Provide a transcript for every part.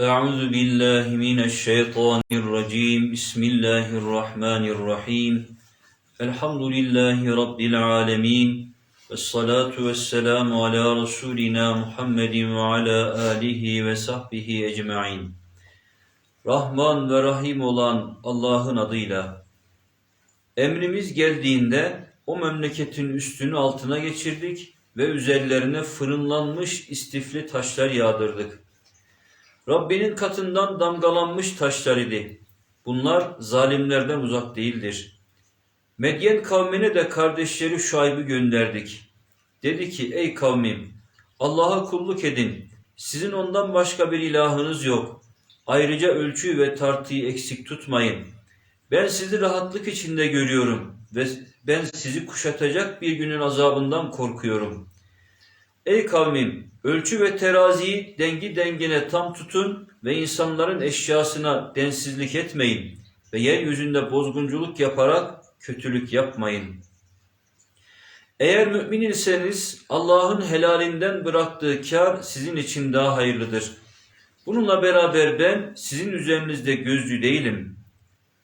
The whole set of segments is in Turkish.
أعوذ بالله من الشيطان الرجيم بسم الله الرحمن الرحيم الحمد لله رب العالمين والصلاة والسلام على رسولنا محمد وعلى آله وصحبه ecmaîn. Rahman ve Rahim olan Allah'ın adıyla emrimiz geldiğinde o memleketin üstünü altına geçirdik ve üzerlerine fırınlanmış istifli taşlar yağdırdık. Rabbinin katından damgalanmış taşlar idi. Bunlar zalimlerden uzak değildir. Medyen kavmine de kardeşleri Şuayb'ı gönderdik. Dedi ki ey kavmim Allah'a kulluk edin. Sizin ondan başka bir ilahınız yok. Ayrıca ölçüyü ve tartıyı eksik tutmayın. Ben sizi rahatlık içinde görüyorum ve ben sizi kuşatacak bir günün azabından korkuyorum. Ey kavmim, ölçü ve teraziyi dengi dengine tam tutun ve insanların eşyasına densizlik etmeyin ve yeryüzünde bozgunculuk yaparak kötülük yapmayın. Eğer mümin iseniz Allah'ın helalinden bıraktığı kar sizin için daha hayırlıdır. Bununla beraber ben sizin üzerinizde gözcü değilim.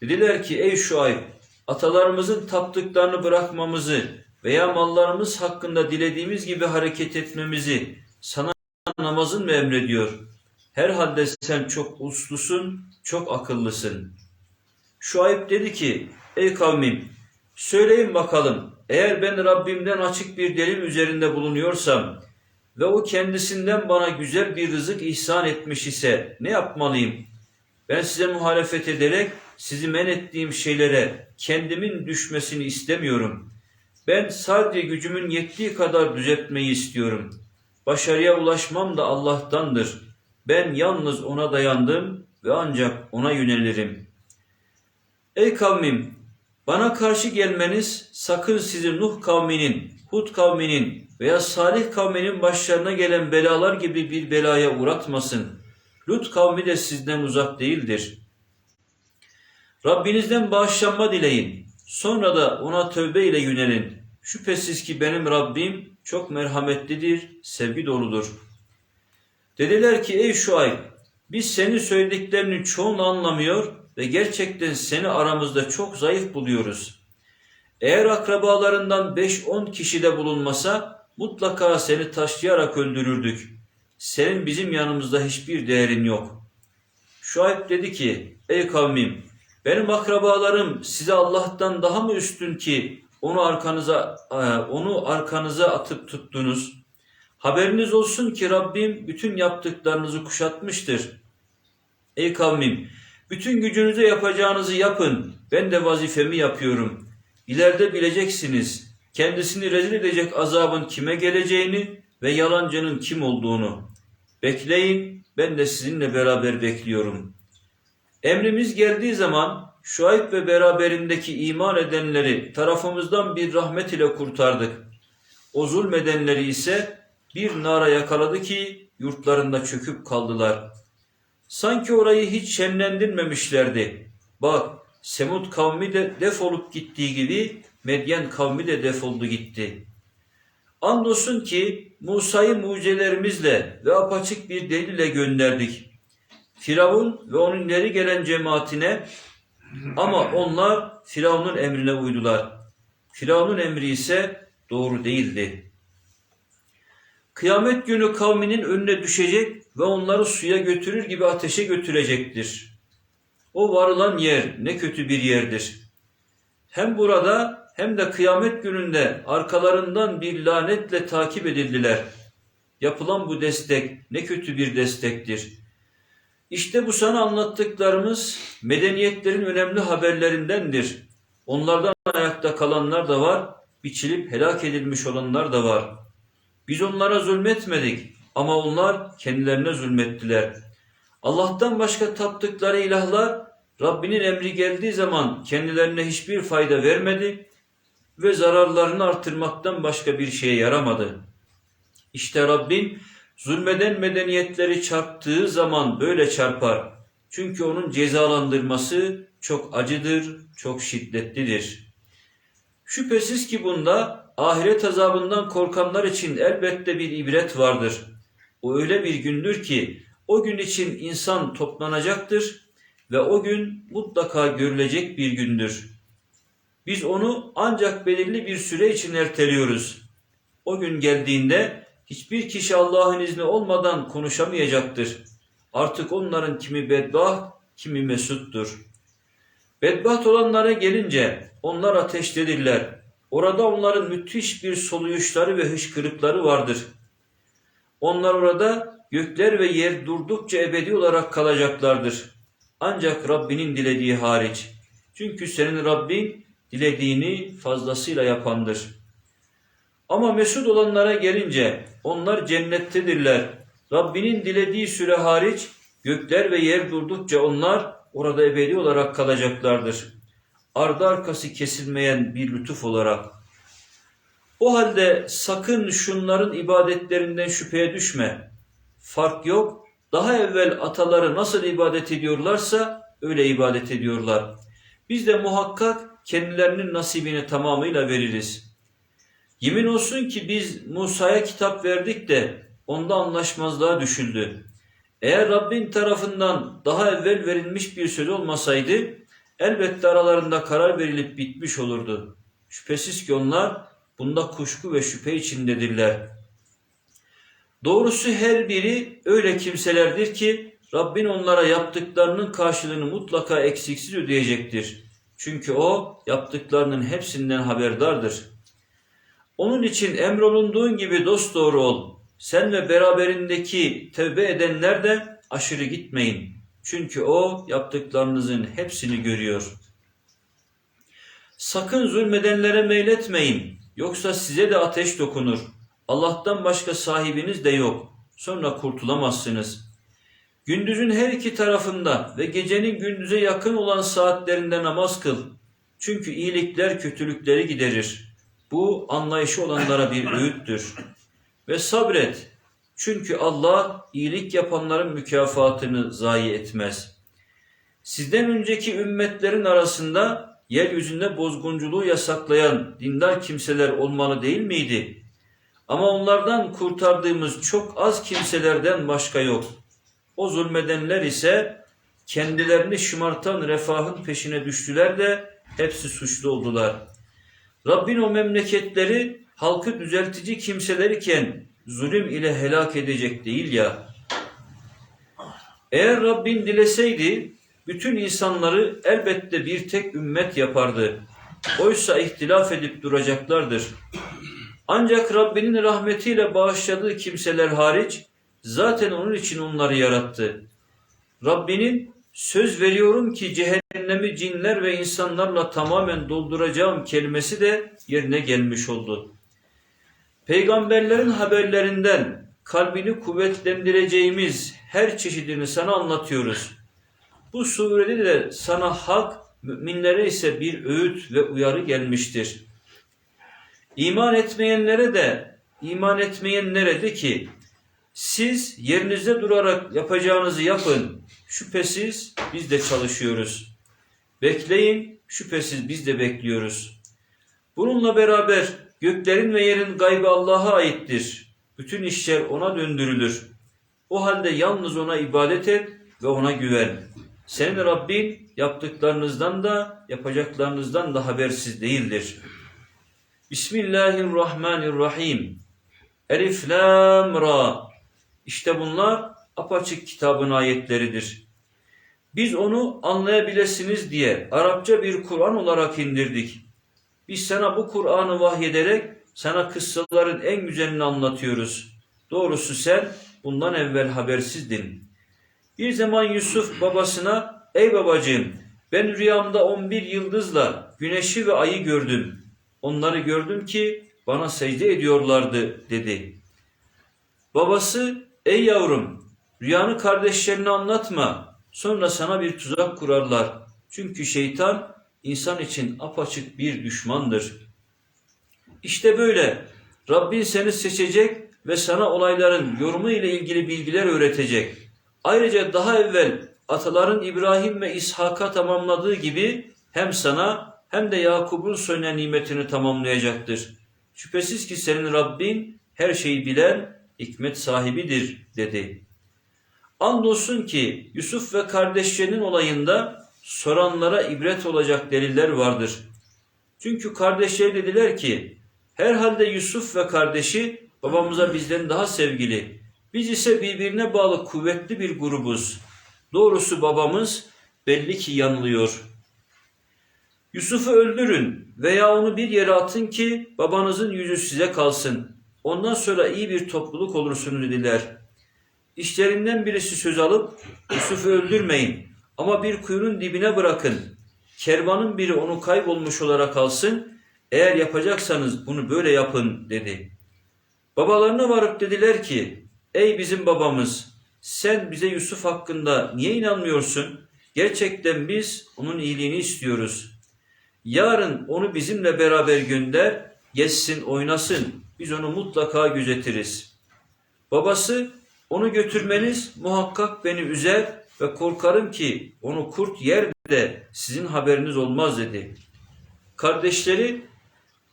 Dediler ki ey Şuayb atalarımızın taptıklarını bırakmamızı veya mallarımız hakkında dilediğimiz gibi hareket etmemizi sana namazın mı emrediyor? Herhalde sen çok uslusun, çok akıllısın. Şuayb dedi ki ey kavmim söyleyin bakalım eğer ben Rabbimden açık bir delil üzerinde bulunuyorsam ve o kendisinden bana güzel bir rızık ihsan etmiş ise ne yapmalıyım? Ben size muhalefet ederek sizi men ettiğim şeylere kendimin düşmesini istemiyorum. Ben sadece gücümün yettiği kadar düzeltmeyi istiyorum. Başarıya ulaşmam da Allah'tandır. Ben yalnız ona dayandım ve ancak ona yönelirim. Ey kavmim, bana karşı gelmeniz sakın sizi Nuh kavminin, Hud kavminin veya Salih kavminin başlarına gelen belalar gibi bir belaya uğratmasın. Lut kavmi de sizden uzak değildir. Rabbinizden bağışlanma dileyin. Sonra da ona tövbe ile yönelin. Şüphesiz ki benim Rabbim çok merhametlidir, sevgi doludur. Dediler ki ey Şuayb, biz senin söylediklerinin çoğunu anlamıyor ve gerçekten seni aramızda çok zayıf buluyoruz. Eğer akrabalarından 5-10 kişi de bulunmasa mutlaka seni taşlayarak öldürürdük. Senin bizim yanımızda hiçbir değerin yok. Şuayb dedi ki ey kavmim benim akrabalarım size Allah'tan daha mı üstün ki onu arkanıza e, onu arkanıza atıp tuttunuz? Haberiniz olsun ki Rabbim bütün yaptıklarınızı kuşatmıştır. Ey kavmim, bütün gücünüze yapacağınızı yapın. Ben de vazifemi yapıyorum. İleride bileceksiniz. Kendisini rezil edecek azabın kime geleceğini ve yalancının kim olduğunu. Bekleyin, ben de sizinle beraber bekliyorum. Emrimiz geldiği zaman Şuayb ve beraberindeki iman edenleri tarafımızdan bir rahmet ile kurtardık. O zulmedenleri ise bir nara yakaladı ki yurtlarında çöküp kaldılar. Sanki orayı hiç şenlendirmemişlerdi. Bak Semud kavmi de defolup gittiği gibi Medyen kavmi de defoldu gitti. Andolsun ki Musa'yı mucizelerimizle ve apaçık bir delil ile gönderdik. Firavun ve onun ileri gelen cemaatine ama onlar Firavun'un emrine uydular. Firavun'un emri ise doğru değildi. Kıyamet günü kavminin önüne düşecek ve onları suya götürür gibi ateşe götürecektir. O varılan yer ne kötü bir yerdir. Hem burada hem de kıyamet gününde arkalarından bir lanetle takip edildiler. Yapılan bu destek ne kötü bir destektir. İşte bu sana anlattıklarımız medeniyetlerin önemli haberlerindendir. Onlardan ayakta kalanlar da var, biçilip helak edilmiş olanlar da var. Biz onlara zulmetmedik ama onlar kendilerine zulmettiler. Allah'tan başka taptıkları ilahlar Rabbinin emri geldiği zaman kendilerine hiçbir fayda vermedi ve zararlarını artırmaktan başka bir şeye yaramadı. İşte Rabbin zulmeden medeniyetleri çarptığı zaman böyle çarpar. Çünkü onun cezalandırması çok acıdır, çok şiddetlidir. Şüphesiz ki bunda ahiret azabından korkanlar için elbette bir ibret vardır. O öyle bir gündür ki O gün için insan toplanacaktır ve o gün mutlaka görülecek bir gündür. Biz onu ancak belirli bir süre için erteliyoruz. O gün geldiğinde hiçbir kişi Allah'ın izni olmadan konuşamayacaktır. Artık onların kimi bedbaht, kimi mesuttur. Bedbaht olanlara gelince onlar ateştedirler. Orada onların müthiş bir soluyuşları ve hışkırıkları vardır. Onlar orada gökler ve yer durdukça ebedi olarak kalacaklardır. Ancak Rabbinin dilediği hariç. Çünkü senin Rabbin dilediğini fazlasıyla yapandır. Ama mesut olanlara gelince onlar cennettedirler. Rabbinin dilediği süre hariç gökler ve yer durdukça onlar orada ebedi olarak kalacaklardır. Ardı arkası kesilmeyen bir lütuf olarak. O halde sakın şunların ibadetlerinden şüpheye düşme. Fark yok. Daha evvel ataları nasıl ibadet ediyorlarsa öyle ibadet ediyorlar. Biz de muhakkak kendilerinin nasibini tamamıyla veririz. Yemin olsun ki biz Musa'ya kitap verdik de onda anlaşmazlığa düşüldü. Eğer Rabbin tarafından daha evvel verilmiş bir söz olmasaydı elbette aralarında karar verilip bitmiş olurdu. Şüphesiz ki onlar bunda kuşku ve şüphe içindedirler. Doğrusu her biri öyle kimselerdir ki Rabbin onlara yaptıklarının karşılığını mutlaka eksiksiz ödeyecektir. Çünkü o yaptıklarının hepsinden haberdardır. Onun için emrolunduğun gibi dosdoğru ol. Sen ve beraberindeki tevbe edenler de aşırı gitmeyin. Çünkü o yaptıklarınızın hepsini görüyor. Sakın zulmedenlere meyletmeyin. Yoksa size de ateş dokunur. Allah'tan başka sahibiniz de yok. Sonra kurtulamazsınız. Gündüzün her iki tarafında ve gecenin gündüze yakın olan saatlerinde namaz kıl. Çünkü iyilikler kötülükleri giderir. Bu anlayışı olanlara bir öğüttür. Ve sabret. Çünkü Allah iyilik yapanların mükafatını zayi etmez. Sizden önceki ümmetlerin arasında yeryüzünde bozgunculuğu yasaklayan dindar kimseler olmalı değil miydi? Ama onlardan kurtardığımız çok az kimselerden başka yok. O zulmedenler ise kendilerini şımartan refahın peşine düştüler de hepsi suçlu oldular. Rabbin o memleketleri halkı düzeltici kimseler iken zulüm ile helak edecek değil ya. Eğer Rabbin dileseydi bütün insanları elbette bir tek ümmet yapardı. Oysa ihtilaf edip duracaklardır. Ancak Rabbinin rahmetiyle bağışladığı kimseler hariç zaten onun için onları yarattı. Rabbinin söz veriyorum ki cehennemi cinler ve insanlarla tamamen dolduracağım kelimesi de yerine gelmiş oldu. Peygamberlerin haberlerinden kalbini kuvvetlendireceğimiz her çeşidini sana anlatıyoruz. Bu surede de sana hak, müminlere ise bir öğüt ve uyarı gelmiştir. İman etmeyenlere de, iman etmeyenlere de ki, siz yerinizde durarak yapacağınızı yapın. Şüphesiz biz de çalışıyoruz. Bekleyin, şüphesiz biz de bekliyoruz. Bununla beraber göklerin ve yerin gaybı Allah'a aittir. Bütün işler ona döndürülür. O halde yalnız ona ibadet et ve ona güven. Senin Rabbin yaptıklarınızdan da yapacaklarınızdan da habersiz değildir. Bismillahirrahmanirrahim. Elif lam ra. İşte bunlar apaçık kitabın ayetleridir. Biz onu anlayabilirsiniz diye Arapça bir Kur'an olarak indirdik. Biz sana bu Kur'an'ı vahyederek sana kıssaların en güzelini anlatıyoruz. Doğrusu sen bundan evvel habersizdin. Bir zaman Yusuf babasına ey babacığım ben rüyamda on bir yıldızla güneşi ve ayı gördüm. Onları gördüm ki bana secde ediyorlardı dedi. Babası ey yavrum rüyanı kardeşlerine anlatma sonra sana bir tuzak kurarlar. Çünkü şeytan insan için apaçık bir düşmandır. İşte böyle Rabbin seni seçecek ve sana olayların yorumu ile ilgili bilgiler öğretecek. Ayrıca daha evvel ataların İbrahim ve İshak'a tamamladığı gibi hem sana hem de Yakub'un soyuna nimetini tamamlayacaktır. Şüphesiz ki senin Rabbin her şeyi bilen hikmet sahibidir dedi. Andolsun ki Yusuf ve kardeşlerinin olayında soranlara ibret olacak deliller vardır. Çünkü kardeşleri dediler ki herhalde Yusuf ve kardeşi babamıza bizden daha sevgili. Biz ise birbirine bağlı kuvvetli bir grubuz. Doğrusu babamız belli ki yanılıyor. Yusuf'u öldürün veya onu bir yere atın ki babanızın yüzü size kalsın. Ondan sonra iyi bir topluluk olursunuz dediler. İşlerinden birisi söz alıp Yusuf'u öldürmeyin ama bir kuyunun dibine bırakın. Kervanın biri onu kaybolmuş olarak alsın. Eğer yapacaksanız bunu böyle yapın dedi. Babalarına varıp dediler ki ey bizim babamız sen bize Yusuf hakkında niye inanmıyorsun? Gerçekten biz onun iyiliğini istiyoruz. Yarın onu bizimle beraber gönder, gezsin, oynasın. Biz onu mutlaka gözetiriz. Babası, onu götürmeniz muhakkak beni üzer ve korkarım ki onu kurt yer de sizin haberiniz olmaz dedi. Kardeşleri,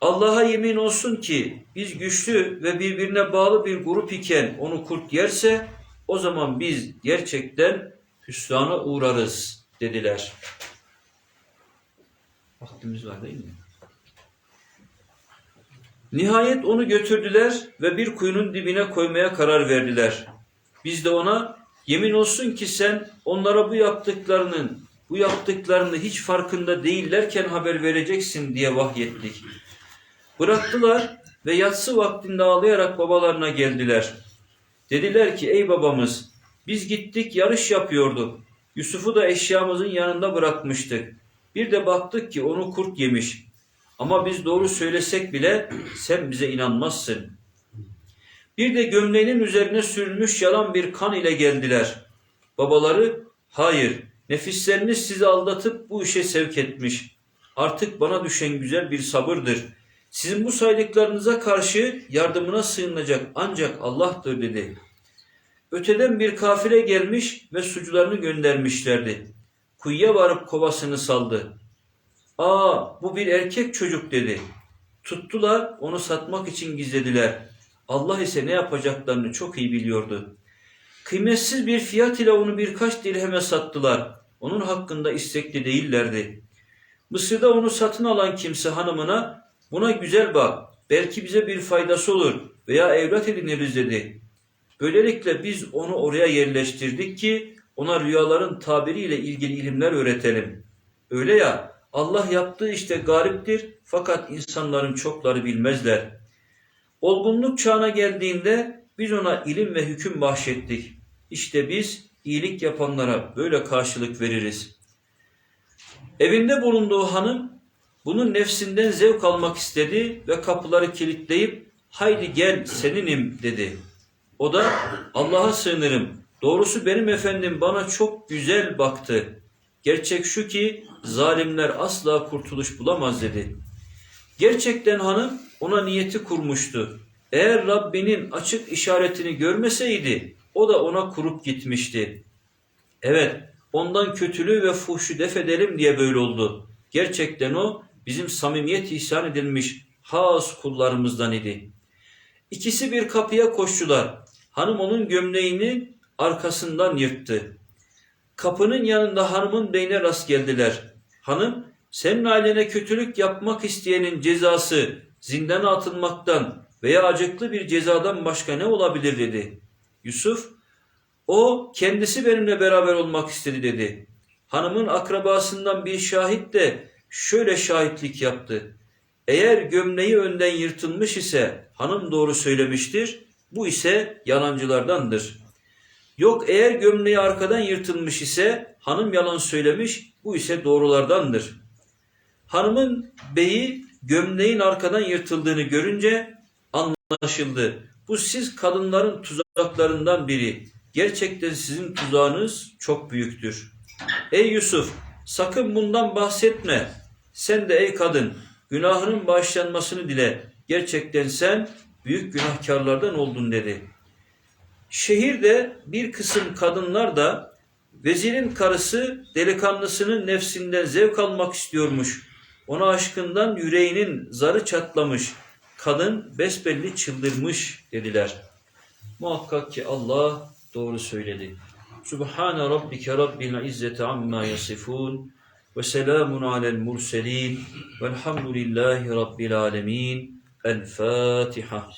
Allah'a yemin olsun ki biz güçlü ve birbirine bağlı bir grup iken onu kurt yerse o zaman biz gerçekten hüsrana uğrarız dediler. Vaktimiz var değil mi? Nihayet onu götürdüler ve bir kuyunun dibine koymaya karar verdiler. Biz de ona yemin olsun ki sen onlara bu yaptıklarının bu yaptıklarını hiç farkında değillerken haber vereceksin diye vahyettik. Bıraktılar ve yatsı vaktinde ağlayarak babalarına geldiler. Dediler ki ey babamız biz gittik yarış yapıyorduk. Yusuf'u da eşyamızın yanında bırakmıştık. Bir de baktık ki onu kurt yemiş. Ama biz doğru söylesek bile sen bize inanmazsın. Bir de gömleğinin üzerine sürülmüş yalan bir kan ile geldiler. Babaları hayır nefisleriniz sizi aldatıp bu işe sevk etmiş. Artık bana düşen güzel bir sabırdır. Sizin bu saydıklarınıza karşı yardımına sığınacak ancak Allah'tır dedi. Öteden bir kafile gelmiş ve sucularını göndermişlerdi. Kuyuya varıp kovasını saldı. Aa bu bir erkek çocuk dedi. Tuttular onu satmak için gizlediler. Allah ise ne yapacaklarını çok iyi biliyordu. Kıymetsiz bir fiyat ile onu birkaç dirheme sattılar. Onun hakkında istekli değillerdi. Mısır'da onu satın alan kimse hanımına buna güzel bak belki bize bir faydası olur veya evlat ediniriz dedi. Böylelikle biz onu oraya yerleştirdik ki ona rüyaların tabiriyle ilgili ilimler öğretelim. Öyle ya Allah yaptığı işte gariptir fakat insanların çokları bilmezler. Olgunluk çağına geldiğinde biz ona ilim ve hüküm bahşettik. İşte biz iyilik yapanlara böyle karşılık veririz. Evinde bulunduğu hanım bunun nefsinden zevk almak istedi ve kapıları kilitleyip haydi gel seninim dedi. O da Allah'a sığınırım. Doğrusu benim efendim bana çok güzel baktı. Gerçek şu ki zalimler asla kurtuluş bulamaz dedi. Gerçekten hanım ona niyeti kurmuştu. Eğer Rabbinin açık işaretini görmeseydi o da ona kurup gitmişti. Evet ondan kötülüğü ve fuhşu def edelim diye böyle oldu. Gerçekten o bizim samimiyet ihsan edilmiş has kullarımızdan idi. İkisi bir kapıya koştular. Hanım onun gömleğini arkasından yırttı. Kapının yanında hanımın beyne rast geldiler. Hanım, senin ailene kötülük yapmak isteyenin cezası zindana atılmaktan veya acıklı bir cezadan başka ne olabilir dedi. Yusuf, o kendisi benimle beraber olmak istedi dedi. Hanımın akrabasından bir şahit de şöyle şahitlik yaptı. Eğer gömleği önden yırtılmış ise hanım doğru söylemiştir, bu ise yalancılardandır. Yok eğer gömleği arkadan yırtılmış ise hanım yalan söylemiş, bu ise doğrulardandır. Hanımın beyi gömleğin arkadan yırtıldığını görünce anlaşıldı. Bu siz kadınların tuzaklarından biri. Gerçekten sizin tuzağınız çok büyüktür. Ey Yusuf sakın bundan bahsetme. Sen de ey kadın günahının bağışlanmasını dile. Gerçekten sen büyük günahkarlardan oldun dedi. Şehirde bir kısım kadınlar da vezirin karısı delikanlısının nefsinden zevk almak istiyormuş. Ona aşkından yüreğinin zarı çatlamış. Kadın besbelli çıldırmış dediler. Muhakkak ki Allah doğru söyledi. Subhane rabbike rabbil izzeti amma yasifun ve selamun alel murselin velhamdülillahi rabbil alemin. El Fatiha.